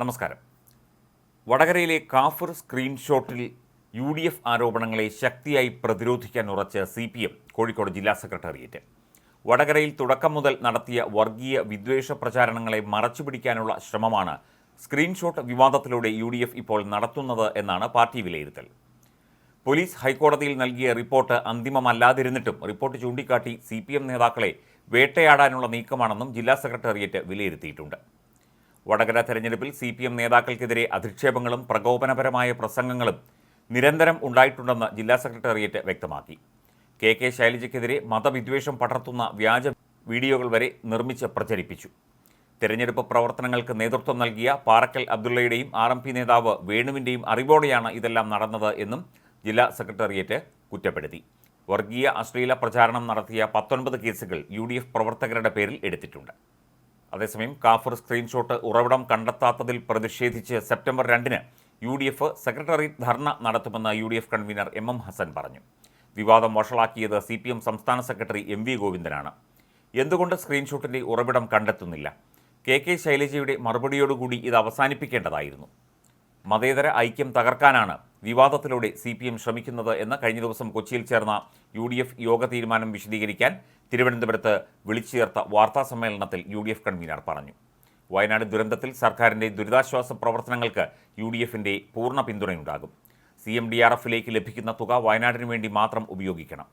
നമസ്കാരം. വടകരയിലെ കാഫർ സ്ക്രീൻഷോട്ടിൽ യു ഡി എഫ് ആരോപണങ്ങളെ ശക്തിയായി പ്രതിരോധിക്കാൻ ഉറച്ച സി പി എം കോഴിക്കോട് ജില്ലാ സെക്രട്ടേറിയറ്റ്. വടകരയിൽ തുടക്കം മുതൽ നടത്തിയ വർഗീയ വിദ്വേഷ പ്രചാരണങ്ങളെ മറച്ചുപിടിക്കാനുള്ള ശ്രമമാണ് സ്ക്രീൻഷോട്ട് വിവാദത്തിലൂടെ യു ഡി എഫ് ഇപ്പോൾ നടത്തുന്നത് എന്നാണ് പാർട്ടി വിലയിരുത്തൽ. പോലീസ് ഹൈക്കോടതിയിൽ നൽകിയ റിപ്പോർട്ട് അന്തിമമല്ലാതിരുന്നിട്ടും റിപ്പോർട്ട് ചൂണ്ടിക്കാട്ടി സി പി എം നേതാക്കളെ വേട്ടയാടാനുള്ള നീക്കമാണെന്നും ജില്ലാ സെക്രട്ടേറിയറ്റ് വിലയിരുത്തിയിട്ടുണ്ട്. വടകര തെരഞ്ഞെടുപ്പിൽ സി പി എം നേതാക്കൾക്കെതിരെ അധിക്ഷേപങ്ങളും പ്രകോപനപരമായ പ്രസംഗങ്ങളും നിരന്തരം ഉണ്ടായിട്ടുണ്ടെന്ന് ജില്ലാ സെക്രട്ടേറിയറ്റ് വ്യക്തമാക്കി. കെ കെ ശൈലജയ്ക്കെതിരെ മതവിദ്വേഷം പടർത്തുന്ന വ്യാജ വീഡിയോകൾ വരെ നിർമ്മിച്ച് പ്രചരിപ്പിച്ചു. തെരഞ്ഞെടുപ്പ് പ്രവർത്തനങ്ങൾക്ക് നേതൃത്വം നൽകിയ പാറക്കൽ അബ്ദുള്ളയുടെയും ആർ എം പി നേതാവ് വേണുവിന്റെയും അറിവോടെയാണ് ഇതെല്ലാം നടന്നത് എന്നും ജില്ലാ സെക്രട്ടേറിയറ്റ് കുറ്റപ്പെടുത്തി. വർഗീയ അശ്ലീല പ്രചാരണം നടത്തിയ പത്തൊൻപത് കേസുകൾ യു പ്രവർത്തകരുടെ പേരിൽ എടുത്തിട്ടുണ്ട്. അതേസമയം കാഫർ സ്ക്രീൻഷോട്ട് ഉറവിടം കണ്ടെത്താത്തതിൽ പ്രതിഷേധിച്ച് സെപ്റ്റംബർ രണ്ടിന് U D F secretary dharna നടത്തുമെന്ന് U D F convener M M Hassan പറഞ്ഞു. വിവാദം വഷളാക്കിയത് സി പി എം സംസ്ഥാന സെക്രട്ടറി എം വി ഗോവിന്ദനാണ്. എന്തുകൊണ്ട് സ്ക്രീൻഷോട്ടിന്റെ ഉറവിടം കണ്ടെത്തുന്നില്ല? കെ കെ ശൈലജയുടെ മറുപടിയോടുകൂടി ഇത് അവസാനിപ്പിക്കേണ്ടതായിരുന്നു. മതേതര ഐക്യം തകർക്കാനാണ് വിവാദത്തിലൂടെ സി പി എം ശ്രമിക്കുന്നത് എന്ന് കഴിഞ്ഞ ദിവസം കൊച്ചിയിൽ ചേർന്ന യു ഡി എഫ് യോഗ തീരുമാനം വിശദീകരിക്കാൻ തിരുവനന്തപുരത്ത് വിളിച്ചു ചേർത്ത വാർത്താ സമ്മേളനത്തിൽ യു ഡി എഫ് കൺവീനർ പറഞ്ഞു. വയനാട് ദുരന്തത്തിൽ സർക്കാരിന്റെ ദുരിതാശ്വാസ പ്രവർത്തനങ്ങൾക്ക് യു ഡി എഫിന്റെ പൂർണ പിന്തുണയുണ്ടാകും. സി എം ഡി ആർ എഫിലേക്ക് ലഭിക്കുന്ന തുക വയനാടിന് വേണ്ടി മാത്രം ഉപയോഗിക്കണം.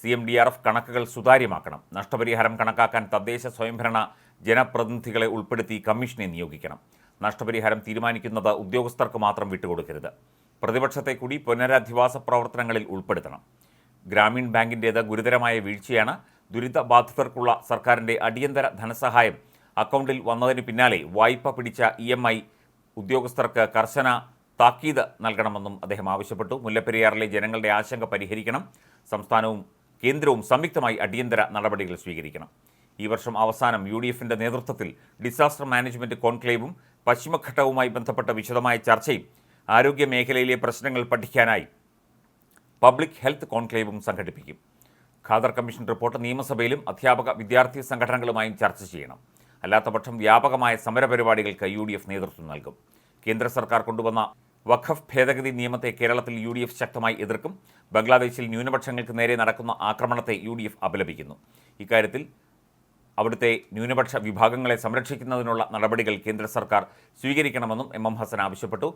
C M D R F കണക്കുകൾ സുതാര്യമാക്കണം. നഷ്ടപരിഹാരം കണക്കാക്കാൻ തദ്ദേശ സ്വയംഭരണ ജനപ്രതിനിധികളെ ഉൾപ്പെടുത്തി കമ്മീഷനെ നിയോഗിക്കണം. നഷ്ടപരിഹാരം തീരുമാനിക്കുന്നത് ഉദ്യോഗസ്ഥർക്ക് മാത്രം വിട്ടുകൊടുക്കരുത്. പ്രതിപക്ഷത്തെ കൂടി പുനരധിവാസ പ്രവർത്തനങ്ങളിൽ ഉൾപ്പെടുത്തണം. ഗ്രാമീൺ ബാങ്കിന്റേത് ഗുരുതരമായ വീഴ്ചയാണ്. ദുരിതബാധിതർക്കുള്ള സർക്കാരിന്റെ അടിയന്തര ധനസഹായം അക്കൗണ്ടിൽ വന്നതിന് പിന്നാലെ വായ്പ പിടിച്ച ഇ എം ഐ ഉദ്യോഗസ്ഥർക്ക് കർശന താക്കീത് നൽകണമെന്നും അദ്ദേഹം ആവശ്യപ്പെട്ടു. മുല്ലപ്പെരിയാറിലെ ജനങ്ങളുടെ ആശങ്ക പരിഹരിക്കണം. സംസ്ഥാനവും കേന്ദ്രവും സംയുക്തമായി അടിയന്തര നടപടികൾ സ്വീകരിക്കണം. ഈ വർഷം അവസാനം യു ഡി എഫിന്റെ നേതൃത്വത്തിൽ ഡിസാസ്റ്റർ മാനേജ്മെന്റ് കോൺക്ലേവും പശ്ചിമഘട്ടവുമായി ബന്ധപ്പെട്ട വിശദമായ ചർച്ചയും ആരോഗ്യ മേഖലയിലെ പ്രശ്നങ്ങൾ പഠിക്കാനായി പബ്ലിക് ഹെൽത്ത് കോൺക്ലേവും സംഘടിപ്പിക്കും. ഖാദർ കമ്മീഷൻ റിപ്പോർട്ട് നിയമസഭയിലും അധ്യാപക വിദ്യാർത്ഥി സംഘടനകളുമായും ചർച്ച ചെയ്യണം. അല്ലാത്തപക്ഷം വ്യാപകമായ സമരപരിപാടികൾക്ക് യു ഡി എഫ് നേതൃത്വം നൽകും. കേന്ദ്ര സർക്കാർ കൊണ്ടുവന്ന വഖഫ് ഭേദഗതി നിയമത്തെ കേരളത്തിൽ യു ഡി എഫ് ശക്തമായി എതിർക്കും. ബംഗ്ലാദേശിൽ ന്യൂനപക്ഷങ്ങൾക്ക് നേരെ നടക്കുന്ന ആക്രമണത്തെ യു ഡി എഫ് അപലപിക്കുന്നു. ഇക്കാര്യത്തിൽ അവിടുത്തെ ന്യൂനപക്ഷ വിഭാഗങ്ങളെ സംരക്ഷിക്കുന്നതിനുള്ള നടപടികൾ കേന്ദ്ര സർക്കാർ സ്വീകരിക്കണമെന്നും എം എം ഹസൻ ആവശ്യപ്പെട്ടു.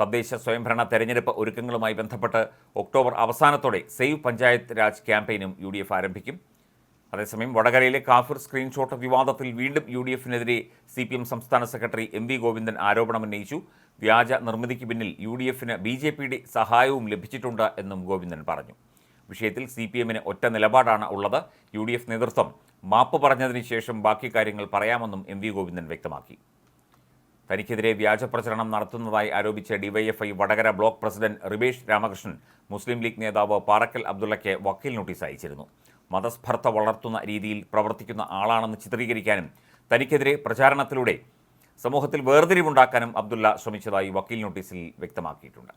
തദ്ദേശ സ്വയംഭരണ തെരഞ്ഞെടുപ്പ് ഒരുക്കങ്ങളുമായി ബന്ധപ്പെട്ട് ഒക്ടോബർ അവസാനത്തോടെ സേവ് പഞ്ചായത്ത് രാജ് ക്യാമ്പയിനും യു ആരംഭിക്കും. അതേസമയം വടകരയിലെ കാഫിർ സ്ക്രീൻഷോട്ട് വിവാദത്തിൽ വീണ്ടും യു ഡി എഫിനെതിരെ സി പി എം സംസ്ഥാന സെക്രട്ടറി എം വി ഗോവിന്ദൻ ആരോപണമുന്നയിച്ചു വ്യാജ നിർമ്മിതിക്ക് പിന്നിൽ യു ഡി എഫിന് ബി ജെ പിയുടെ സഹായവും ലഭിച്ചിട്ടുണ്ട് എന്നും ഗോവിന്ദൻ പറഞ്ഞു. വിഷയത്തിൽ സി പി എമ്മിന് ഒറ്റ നിലപാടാണ് ഉള്ളത്. യു ഡി എഫ് നേതൃത്വം മാപ്പ് പറഞ്ഞതിന് ശേഷം ബാക്കി കാര്യങ്ങൾ പറയാമെന്നും എം വി ഗോവിന്ദൻ വ്യക്തമാക്കി. തനിക്കെതിരെ വ്യാജ പ്രചരണം നടത്തുന്നതായി ആരോപിച്ച DYFI Vadakara block president Ribesh Ramakrishnan Muslim League നേതാവ് പാറക്കൽ അബ്ദുള്ളയ്ക്ക് വക്കീൽ നോട്ടീസ് അയച്ചിരുന്നു. മതസ്പർദ്ധ വളർത്തുന്ന രീതിയിൽ പ്രവർത്തിക്കുന്ന ആളാണെന്ന് ചിത്രീകരിക്കാനും തനിക്കെതിരെ പ്രചാരണത്തിലൂടെ സമൂഹത്തിൽ വേർതിരിവുണ്ടാക്കാനും അബ്ദുള്ള ശ്രമിച്ചതായി വക്കീൽ നോട്ടീസിൽ വ്യക്തമാക്കിയിട്ടുണ്ട്.